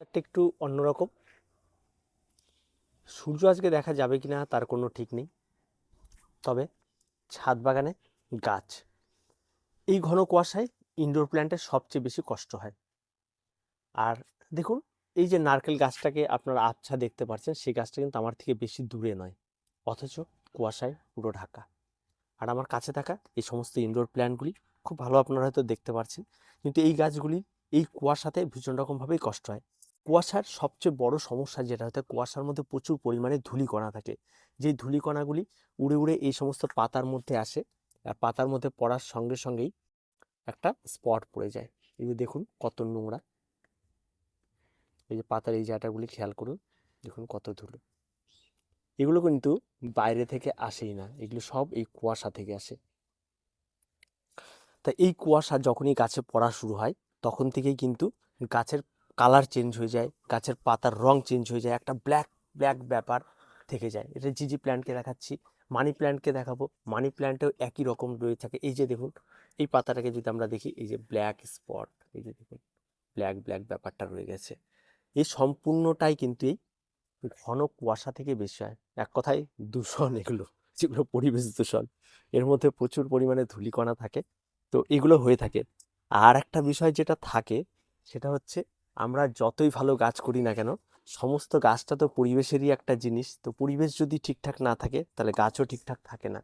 একটা একটু অন্যরকম। সূর্য আজকে দেখা যাবে কি না তার কোনো ঠিক নেই। তবে ছাদ বাগানে গাছ, এই ঘন কুয়াশায় ইনডোর প্ল্যান্টের সবচেয়ে বেশি কষ্ট হয়। আর দেখুন, এই যে নারকেল গাছটাকে আপনারা আচ্ছা দেখতে পাচ্ছেন সেই গাছটা কিন্তু আমার থেকে বেশি দূরে নয়, অথচ কুয়াশায় পুরো ঢাকা। আর আমার কাছে থাকা এই সমস্ত ইনডোর প্ল্যান্টগুলি খুব ভালো আপনারা হয়তো দেখতে পাচ্ছেন কিন্তু এই গাছগুলি এই কুয়াশাতে ভীষণ রকমভাবেই কষ্ট হয়। কুয়াশার সবচেয়ে বড় সমস্যা যেটা হতে কুয়াশার মধ্যে প্রচুর পরিমাণে ধূলিকণা থাকে। যেই ধূলিকণাগুলি উড়ে উড়ে এই সমস্ত পাতার মধ্যে আসে, আর পাতার মধ্যে পড়ার সঙ্গে সঙ্গেই একটা স্পট পড়ে যায়। এই যে দেখুন কত নোংরা। এই যে পাতার এই জায়গাগুলি খেয়াল করুন, দেখুন কত ধুলো। এগুলো কিন্তু বাইরে থেকে আসেই না, এগুলো সব এই কুয়াশা থেকে আসে। তা এই কুয়াশা যখনই গাছে পড়া শুরু হয়, তখন থেকেই কিন্তু গাছের কালার চেঞ্জ হয়ে যায়, গাছের পাতার রং চেঞ্জ হয়ে যায়, একটা ব্ল্যাক ব্ল্যাক ব্যাপার থেকে যায়। এটা জিজি প্ল্যান্টকে দেখাচ্ছি, মানি প্ল্যান্টকে দেখাবো, মানি প্ল্যান্টেও একই রকম রয়ে থাকে। এই যে দেখুন, এই পাতাটাকে যদি আমরা দেখি, এই যে ব্ল্যাক স্পট, এই যে দেখুন, ব্ল্যাক ব্ল্যাক ব্যাপারটা রয়ে গেছে। এই সম্পূর্ণটাই কিন্তু এই ঘন কুয়াশা থেকে বেশি হয়। এক কথায় দূষণ এগুলো, যেগুলো পরিবেশ দূষণ। এর মধ্যে প্রচুর পরিমাণে ধূলিকণা থাকে। তো এগুলো হয়ে থাকে। আর একটা বিষয় যেটা থাকে, সেটা হচ্ছে আমরা যতই ভালো গাছ করি না কেন, সমস্ত গাছটা তো পরিবেশেরই একটা জিনিস। তো পরিবেশ যদি ঠিকঠাক না থাকে, তাহলে গাছও ঠিকঠাক থাকে না।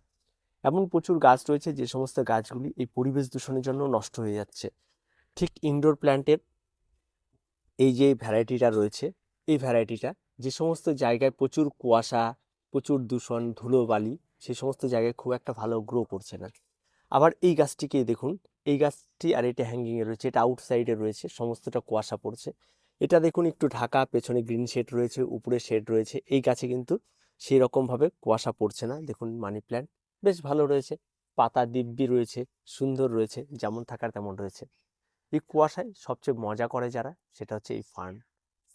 এমন প্রচুর গাছ রয়েছে যে সমস্ত গাছগুলি এই পরিবেশ দূষণের জন্য নষ্ট হয়ে যাচ্ছে। ঠিক ইনডোর প্ল্যান্টের এই যে ভ্যারাইটিটা রয়েছে, এই ভ্যারাইটিটা যে সমস্ত জায়গায় প্রচুর কুয়াশা, প্রচুর দূষণ, ধুলোবালি সেই সমস্ত জায়গায় খুব একটা ভালো গ্রো করছে না। আবার এই গাছটিকে দেখুন এই গাছটি আর এটা হ্যাঙ্গিংয়ে রয়েছে, এটা আউটসাইডে রয়েছে, সমস্তটা কুয়াশা পড়ছে। এটা দেখুন একটু ঢাকা, পেছনে গ্রিন শেড রয়েছে, উপরে শেড রয়েছে, এই গাছে কিন্তু সেই রকমভাবে কুয়াশা পড়ছে না। দেখুন মানি প্ল্যান্ট বেশ ভালো রয়েছে, পাতা দিব্যি রয়েছে, সুন্দর রয়েছে, যেমন থাকার তেমন রয়েছে। এই কুয়াশায় সবচেয়ে মজা করে যারা, সেটা হচ্ছে এই ফার্ন।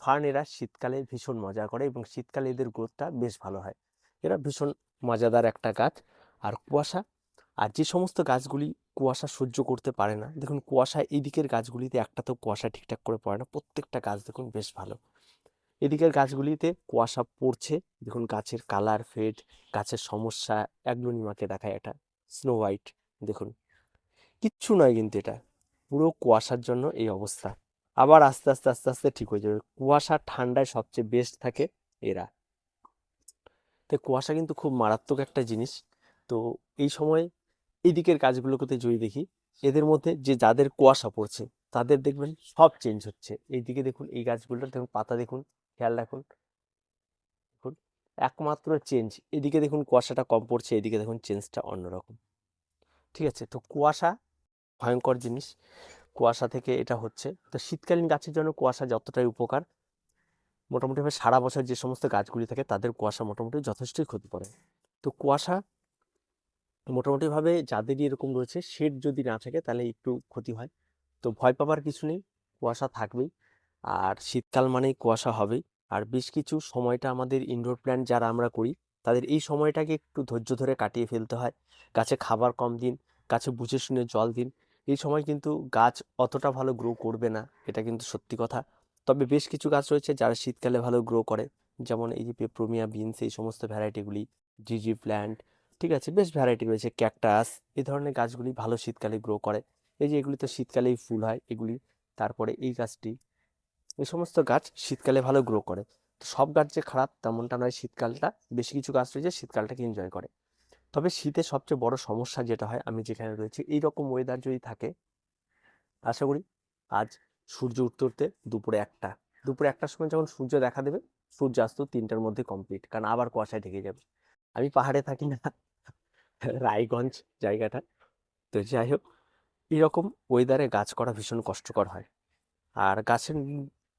ফার্ন এরা শীতকালে ভীষণ মজা করে এবং শীতকালে এদের গ্রোথটা বেশ ভালো হয়। এরা ভীষণ মজাদার একটা গাছ। আর কুয়াশা, আর যে সমস্ত গাছগুলি কুয়াশা সহ্য করতে পারে না। দেখুন, কুয়াশা এই দিকের গাছগুলিতে একটা তো কুয়াশা ঠিকঠাক করে পড়ে না। প্রত্যেকটা গাছ দেখুন বেশ ভালো। এদিকের গাছগুলিতে কুয়াশা পড়ছে। দেখুন, গাছের কালার ফেড, গাছের সমস্যা অ্যাগ্লোনিমাকে দেখায় এটা। স্নো হোয়াইট, দেখুন। কিচ্ছু নয় কিন্তু এটা। পুরো কুয়াশার জন্য এই অবস্থা। আবার আস্তে আস্তে আস্তে আস্তে ঠিক হয়ে যাবে। কুয়াশা ঠান্ডায় সবচেয়ে বেস্ট থাকে এরা। তো কুয়াশা কিন্তু খুব মারাত্মক একটা জিনিস। তো এই সময় এই দিকের গাছগুলোকে যদি দেখি, এদের মধ্যে যে যাদের কুয়াশা পড়ছে, তাদের দেখবেন সব চেঞ্জ হচ্ছে। এইদিকে দেখুন, এই গাছগুলোর দেখুন, পাতা দেখুন, খেয়াল রাখুন। দেখুন, একমাত্র চেঞ্জ এদিকে দেখুন কুয়াশাটা কম পড়ছে, এদিকে দেখুন চেঞ্জটা অন্যরকম। ঠিক আছে? তো কুয়াশা ভয়ঙ্কর জিনিস। কুয়াশা থেকে এটা হচ্ছে, তো শীতকালীন গাছের জন্য কুয়াশা যতটাই উপকার মোটামুটিভাবে সারা বছর যে সমস্ত গাছগুলি থাকে, তাদের কুয়াশা মোটামুটি যথেষ্টই ক্ষতি করে। তো কুয়াশা মোটামুটিভাবে যাদেরই এরকম রয়েছে শেড যদি না থাকে তাহলে একটু ক্ষতি হয়। তো ভয় পাবার কিছু নেই, কুয়াশা থাকবেই। আর শীতকাল মানেই কুয়াশা হবেই। আর বেশ কিছু সময়টা আমাদের ইনডোর প্ল্যান্ট যারা আমরা করি, তাদের এই সময়টাকে একটু ধৈর্য ধরে কাটিয়ে ফেলতে হয়। গাছে খাবার কম দিন, গাছে বুঝে শুনে জল দিন। এই সময় কিন্তু গাছ অতটা ভালো গ্রো করবে না, এটা কিন্তু সত্যি কথা। তবে বেশ কিছু গাছ রয়েছে যারা শীতকালে ভালো গ্রো করে। যেমন এই যে পেপ্রোমিয়া বিনস এই সমস্ত ভ্যারাইটিগুলি জিজি প্ল্যান্ট ঠিক আছে, বেশ ভ্যারাইটি রয়েছে। ক্যাকটাস এই ধরনের গাছগুলি ভালো শীতকালে গ্রো করে। এই যে এগুলি তো শীতকালেই ফুল হয়, এগুলি তারপরে এই গাছটি, এই সমস্ত গাছ শীতকালে ভালো গ্রো করে। তো সব গাছ যে খারাপ, তেমনটা নয় শীতকালটা, বেশি কিছু গাছ রয়েছে শীতকালটাকে এনজয় করে। তবে শীতে সবচেয়ে বড় সমস্যা যেটা হয়, আমি যেখানে রয়েছি এই রকম ওয়েদার যদি থাকে, আশা করি আজ সূর্য উঠতে উঠতে দুপুরে একটা, দুপুরে একটার সময় যখন সূর্য দেখা দেবে, সূর্যাস্ত তিনটার মধ্যে কমপ্লিট কারণ আবার কুয়াশায় ঢেকে যাবে। আমি পাহাড়ে থাকি না। রায়গঞ্জ জায়গাটা। তো যাই হোক, এরকম ওয়েদারে গাছ করা ভীষণ কষ্টকর হয়। আর গাছের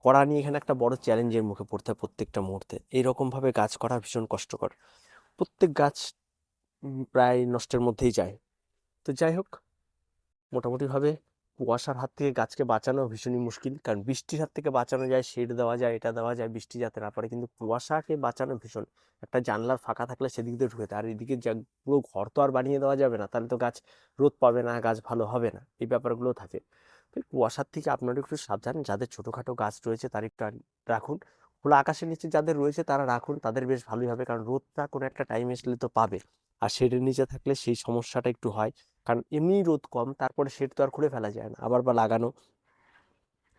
করা নিয়ে এখানে একটা বড় চ্যালেঞ্জের মুখে পড়তে হয় প্রত্যেকটা মুহূর্তে। এইরকমভাবে গাছ করা ভীষণ কষ্টকর। প্রত্যেক গাছ প্রায় নষ্টের মধ্যেই যায়। তো যাই হোক, মোটামুটিভাবে কুয়াশার হাত থেকে গাছকে বাঁচানো ভীষণই মুশকিল। কারণ বৃষ্টির হাত থেকে বাঁচানো যায়, শেড দেওয়া যায়, এটা দেওয়া যায়, বৃষ্টি যাতে না পারে কিন্তু কুয়াশাকে বাঁচানো ভীষণ। একটা জানলার ফাঁকা থাকলে সেদিক দিয়ে ঢুকে আর এদিকে যা পুরো ঘর তো আর বানিয়ে দেওয়া যাবে না, তাহলে তো গাছ রোদ পাবে না, গাছ ভালো হবে না। এই ব্যাপারগুলো থাকে। এই কুয়াশার থেকে আপনারা একটু সাবধান। যাদের ছোটোখাটো গাছ রয়েছে তার একটু রাখুন। খোলা আকাশের নিচে যাদের রয়েছে তারা রাখুন। তাদের বেশ ভালোই হবে। কারণ রোদটা কোনো একটা টাইম আসলে তো পাবে। আর শেডের নিচে থাকলে সেই সমস্যাটা একটু হয়। কারণ এমনি রোদ কম, তারপরে শেড তো আর খুলে ফেলা যায় না, আবার বা লাগানো।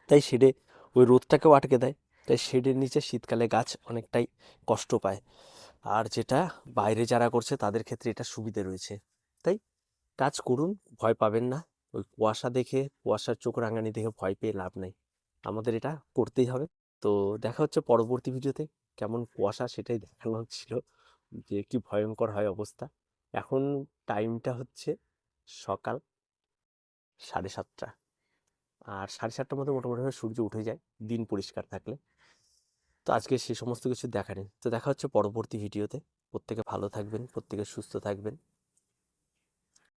তাই শেডে ওই রোদটাকেও আটকে দেয়। তাই শেডের নিচে শীতকালে গাছ অনেকটাই কষ্ট পায়। আর যেটা বাইরে যারা করছে, তাদের ক্ষেত্রে এটা সুবিধে রয়েছে। তাই কাজ করুন, ভয় পাবেন না। ওই কুয়াশা দেখে, কুয়াশার চোখ রাঙানি দেখে ভয় পেয়ে লাভ নেই। আমাদের এটা করতেই হবে। তো দেখা হচ্ছে পরবর্তী ভিডিওতে। কেমন কুয়াশা সেটাই দেখানো হচ্ছিল যে কি ভয়ঙ্কর হয় অবস্থা। এখন টাইমটা হচ্ছে সকাল সাড়ে সাতটা। আর সাড়ে সাতটার মধ্যে মোটামুটিভাবে সূর্য উঠে যায়, দিন পরিষ্কার থাকলে। তো আজকে সে সমস্ত কিছু দেখা নেই। তো দেখা হচ্ছে পরবর্তী ভিডিওতে প্রত্যেকে ভালো থাকবেন, প্রত্যেকে সুস্থ থাকবেন।